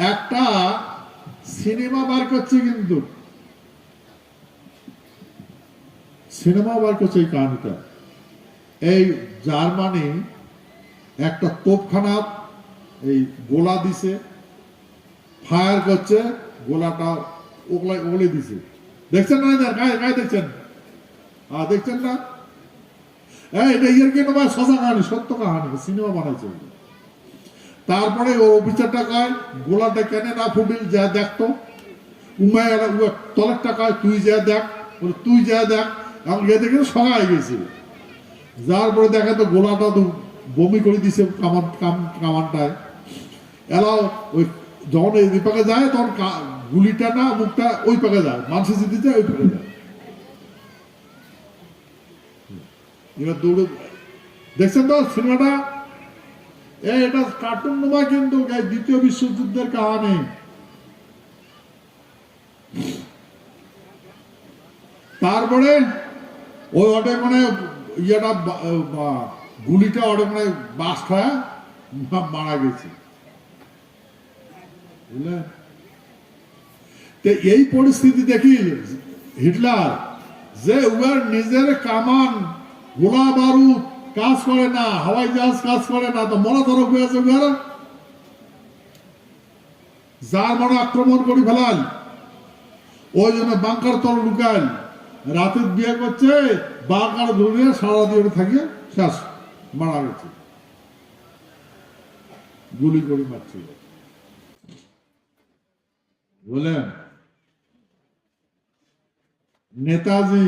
একটা সিনেমা বার করছে কিন্তু। সিনেমা বার করছে এই কাহিনীটা। এই জার্মানি একটা তোপখানা এই গোলা দিছে, ফায়ার করছে, গোলাটা ওগলে ওগলে দিছে। দেখছেন না? গায়ে গায়ে দেখছেন? আর দেখছেন না? এই, এটা ইয়ের কেন সজা কাহানি, সত্য কাহানি, সিনেমা বানাইছে। তারপরে ও অফিসারটা কয় গোলাটা কেন না ফুটিল যা দেখতো। উমায় তলের টাকায় তুই যা দেখ। তুই যা দেখ। এখন গিয়ে দেখে সগাই গেছে। যার পরে দেখা তো গোলাটা তো বমি করে দিছে কামান, কাম- কামানটায়। এলাও ওই যখন এই পাকে যায়, তখন গুলিটা না, মুখটা ওই পাকে যায়। মানুষের যদি যায়, ওই পাকে যায়। এবার দৌড়ে দেখছেন তো সিনেমাটা? এ এটা কার্টুন কিন্তু দ্বিতীয় বিশ্বযুদ্ধের কাহানি। তারপরে ওই মানে ইয়েটা গুলিটা অটে মানে মারা গেছে। তো এই পরিস্থিতি দেখি হিটলার যে উয়ার নিজের কামান, গোলা বারুদ কাজ করে না, হাওয়াই জাহাজ কাজ করে না, তো মনে ধরো যার মনে আক্রমণ করি ফেলাল ওই জন্য বাংকার তল লুকাল রাতের বিয়ে করছে, বাংকার ধরে সারা দিয়ে থাকিয়ে শেষ, মারা গেছে। গুলি করে মারছিল বলেন, নেতাজি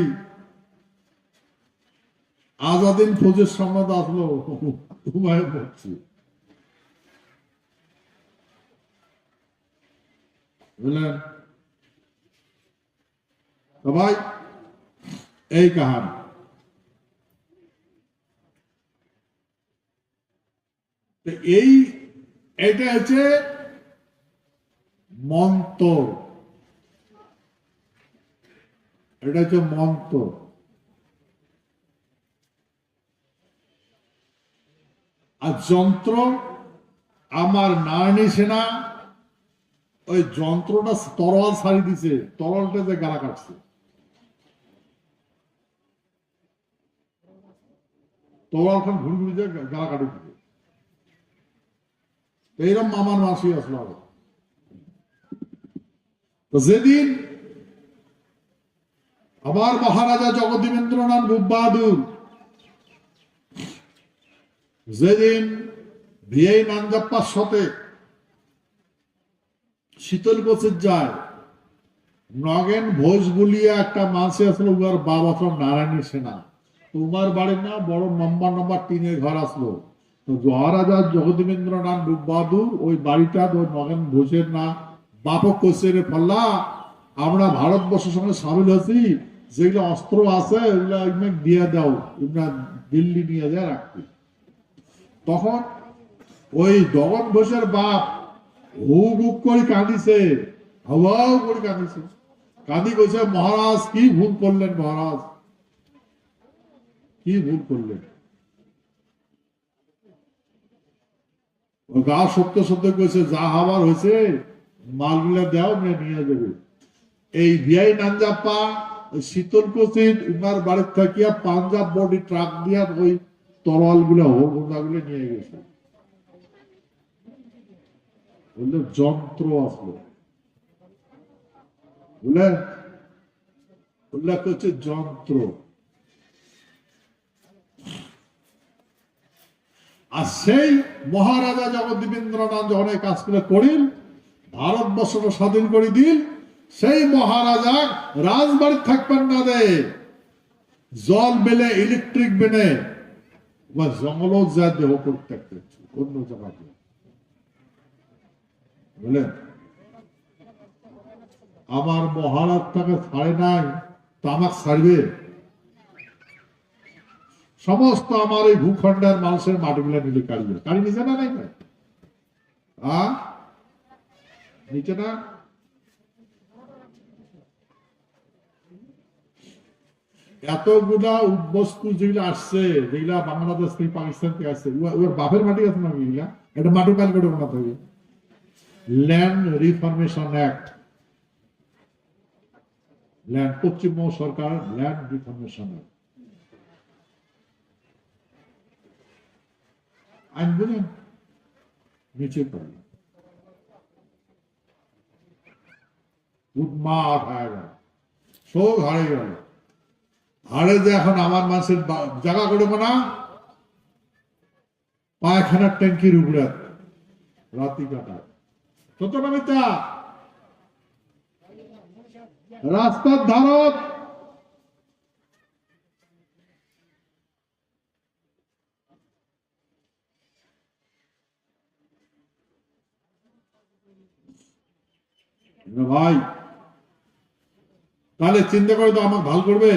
আজাদিন ফৌজের সম্মত আসলো। হুমায়ুন বলছি বুঝলেন? ভাই, এই কাহানি। এই, এটা হচ্ছে মন্তর। এটা হচ্ছে মন্ত্র। আর যন্ত্র আমার নারায়ণী সেনা ওই যন্ত্রটা তরল ছাড়ি দিছে, তরলটা যে গালা কাটছে। তরোয়াল খান ঘুরি ঘুরি যে গালা কাটি দিছে এইরকম মামার মাসি আসলো আরও তো যেদিন আবার মহারাজা জগদীবেন্দ্রনাথ বাহাদুর যেদিন ভিআই নানজাপ্পার সাথে শীতল কোচের যায়, নগেন ভোজ বলিয়ে একটা মাসে আসলো, উহার বাবা তো নারায়ণী সেনা। তোমার বাড়ির না বড় নম্বর নম্বর টিনের ঘর আসলো। তো মহারাজা জগদীবেন্দ্রনাথ বাহাদুর ওই বাড়িটা ওই নগেন ভোজের না, বাপক কোচের ফল্লা। আমরা ভারতবর্ষের সঙ্গে সামিল হয়েছি, যেগুলো অস্ত্র আছে, ওগুলো এগুলো দিয়ে দাও দিল্লি নিয়ে যায় রাখতে। তখন ওই জগন ঘোষের বাপ হুক করে কাঁদিছে, হাওয়াও করে কাঁদিছে। কাঁদি কইছে মহারাজ, কি ভুল করলেন মহারাজ? কি ভুল করলেন? গা সত্য সত্য কইছে, যা হবার হয়েছে, মালগুলা দেও মেয়ে নিয়ে যাবে। এই ভিআই নানজাপ্পা ওই শীতল কোচিন উনার বাড়ির থাকিয়া পাঞ্জাব বডি ট্রাক দিয়া ওই তরোয়ালগুলো নিয়ে গেছে। বললে, যন্ত্র আসলো। উল্লেখ করছে যন্ত্র। আর সেই মহারাজা জগদীবেন্দ্রনাথ যখন এই কাজগুলো করিল ভারতবর্ষটা স্বাধীন করে দিল, সেই মহারাজা রাজবাড়ি থাকবেন না দে। জল বেলে ইলেকট্রিক বেনে বা জঙ্গল যা দেহ করতে অন্য জায়গাতে বুঝলেন আমার মহারাজ তাকে ছাড়ে নাই তামাক ছাড়বে সমস্ত আমার এই ভূখণ্ডের মানুষের মাটিগুলো নিলে কাড়িয়ে কাড়ি নিচে না নাই নিচে না এতগুলা বস্তু যেগুলো আসছে, যেগুলা বাংলাদেশ থেকে পাকিস্তান থেকে আসছে ওর বাপের মাটি আছে না এগুলা? এটা মাটি পাল করে বানাতে হবে। Land reformation act land Paschimbanga সরকার ল্যান্ড রিফরমেশন অ্যাক্ট আইন বুঝলেন নিচে পড়ে উন্মাদ হয়ে গেল। শোক হারিয়ে গেল। হারে যে এখন আমার মানুষের জায়গা করব না পায়খানার ট্যাঙ্কির উপরে রাতি কাটায়। মিথ্যা রাস্তার ধারত না ভাই, তাহলে চিন্তা করে তো আমাকে ভালো করবে?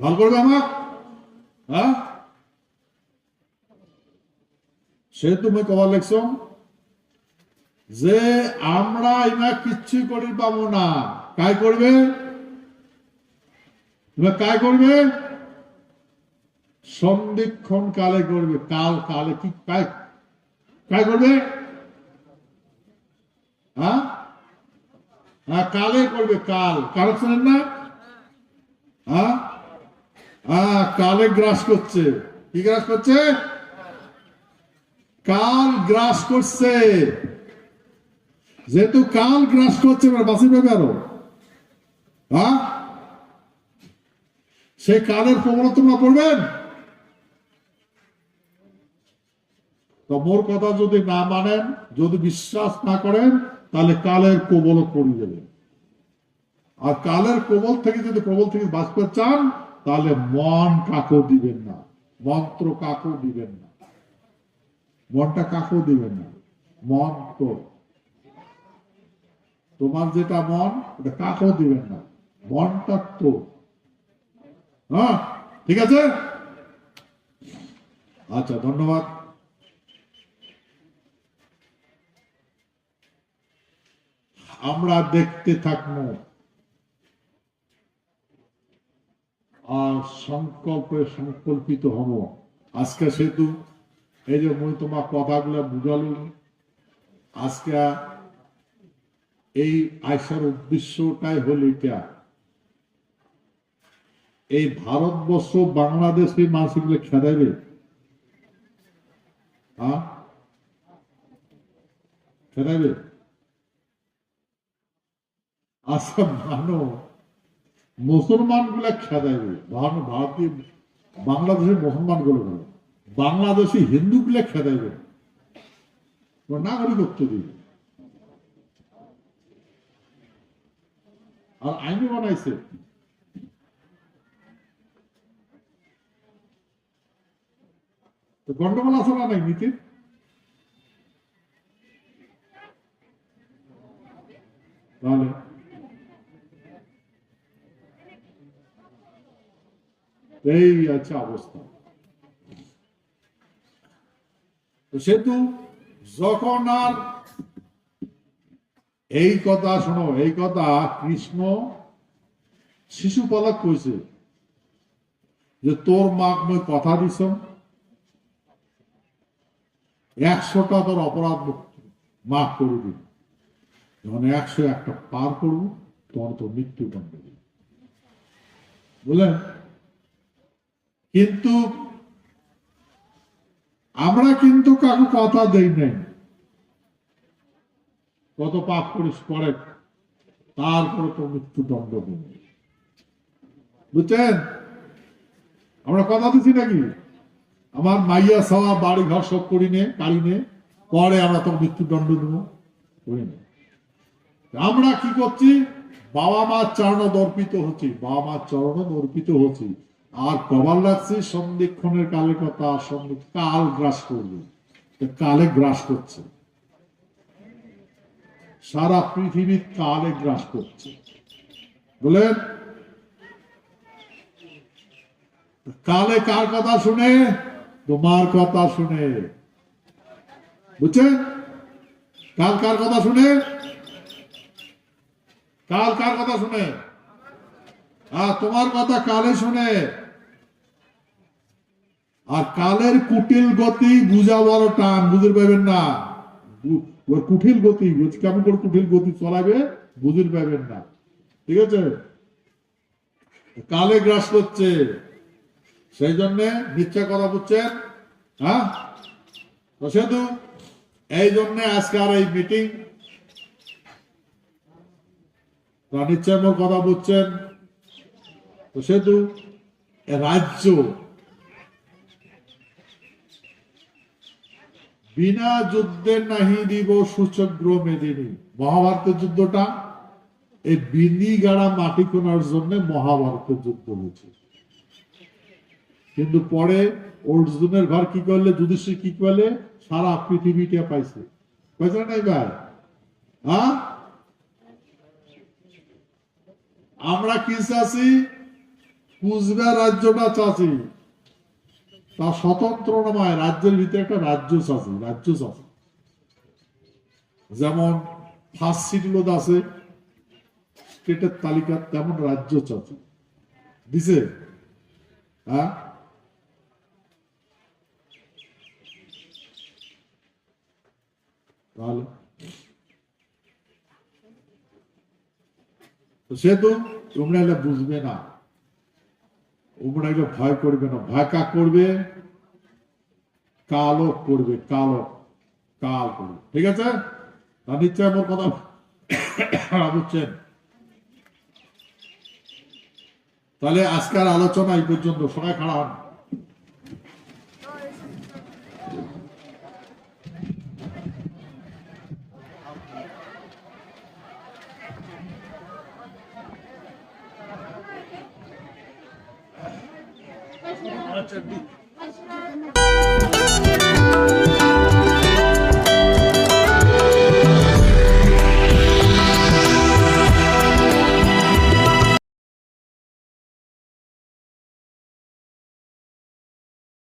ভালো করবে আমাক হ্যাঁ? সে তুমি কবার লেখছ? যে আমরা ইনা কিচ্ছু করি পাবো না। কাই করবে? কাই করবে? সন্ধিক্ষণ কালে করবে। কাল, কালে কি কাই? কাই করবে? হ্যাঁ? হ্যাঁ কালে করবে কাল। কারও শোনেন না? হ্যাঁ? কালে গ্রাস করছে। কি গ্রাস করছে? কাল গ্রাস করছে। যেহেতু কাল গ্রাস করছে বাঁচি পাবে আরও। হ্যাঁ সেই কালের প্রবণতা তোমরা পড়বেন? তো কথা যদি না মানেন, যদি বিশ্বাস না করেন, তাহলে কালের কবল পড়ে যাবে। আর কালের কবল থেকে যদি প্রবল থেকে বাঁচতে চান তাহলে মন কাকো দিবেন না। মন্ত্র কাকো দিবেন না। মনটা কাকো দিবেন না। মন তো। তোমার যেটা মন, ওটা কাকো দিবেন না। মনটা তো। হ্যাঁ ঠিক আছে? আচ্ছা ধন্যবাদ। আমরা দেখতে থাকব আর সংকল্পে সংকল্পিত হব। আজকে সেতু, এই যে মুই তোমার কথাগুলো বুঝালু আজকে এই আইসার উদ্দেশ্যটাই হল এটা। এই ভারতবর্ষ বাংলাদেশে মানুষগুলো খেদাইবে? হ্যাঁ? খেদাইবে? আচ্ছা মানো। মুসলমানগুলা ভারত ভারতীয় বাংলাদেশের মুসলমানগুলো বলে। বাংলাদেশি হিন্দু গুলা খেদাইবে ওরা নাগরিকত্ব দিবে আর আইনও বানাইছে। গন্ডগোল আছে না নাই নীতির? তাহলে এই আছে অবস্থা তো সেতু যখন আর এই কথা শোনো এই কথা কৃষ্ণ শিশুপালক কইছে যে তোর মাক মই কথা দিছ একশোটা তোর অপরাধ মাফ করে দিন যখন একশো একটা পার করব তখন তোর মৃত্যুদণ্ড দিন বুঝলেন কিন্তু আমরা কিন্তু কাকু কথা দেই নাই। কত পাপ করিস করে তারপরে তো মৃত্যুদণ্ড বুঝছেন? আমরা কথা দিছি নাকি? আমার মাইয়া সওয়া বাড়ি ঘর সব করি নে, কাড়ি নে, পরে আমরা তো মৃত্যুদণ্ড দেব। করি নে। আমরা কি করছি? বাবা মার চরণ দর্পিত হচ্ছি, বাবা মার চরণ দর্পিত হচ্ছি। আর কবার লাগছে সন্ধিক্ষণের কালের কথা সন্ধি কাল গ্রাস করবে। কালে গ্রাস করছে। সারা পৃথিবী কালে গ্রাস করছে। বলেন? কালে কার কথা শুনে? তোমার কথা শুনে। বুঝছেন? কাল কার কথা শুনে? কাল কার কথা শুনে? আর তোমার কথা কালে শুনে। আর কালের কুটিল গতি বুঝা বড় টান, বুঝতে পারবেন না। কুঠিল গতি কেমন করে কুঠিল গতি চলাবে, বুঝতে পাবেন না। ঠিক আছে? কালে গ্রাস করছে সেই জন্য নিশ্চয় কথা বুঝছেন হ্যাঁ? এই জন্য আজকে আর এই মিটিং নিশ্চয় কথা বুঝছেন তো সেতু রাজ্য বিনা যুদ্ধে নাহি দিব সূচগ্র মেদিনী। মহাভারতের যুদ্ধটা এই বিনি গাড়া মাটি কোনার জন্য মহাভারতের যুদ্ধ হয়েছে। কিন্তু পরে অর্জুনের ভার কি করলে, যুধিষ্ঠির কি করলে? সারা পৃথিবীটা পাইছে। পাইছে না এবার হ্যাঁ? আমরা কি চাচ্ছি কুচবিহার রাজ্যটা চাচ্ছি তা স্বতন্ত্র নয় রাজ্যের ভিতরে একটা রাজ্য চাচ্ছি রাজ্য চাচ্ছি যেমন ফার্স্ট সিটিগুলো আছে, স্টেটের তালিকা তেমন রাজ্য চাচ্ছি দিছে? হ্যাঁ? তাহলে? সে তো তোমরা এটা বুঝবে না। এটা ভয় করবে না। ভয় কাক করবে? কালো করবে, কালো কাল করবে। ঠিক আছে? তা নিশ্চয় আমার কথা বুঝছেন তাহলে আজকের আলোচনা এই পর্যন্ত। সবাই খাড়া anlatabilir.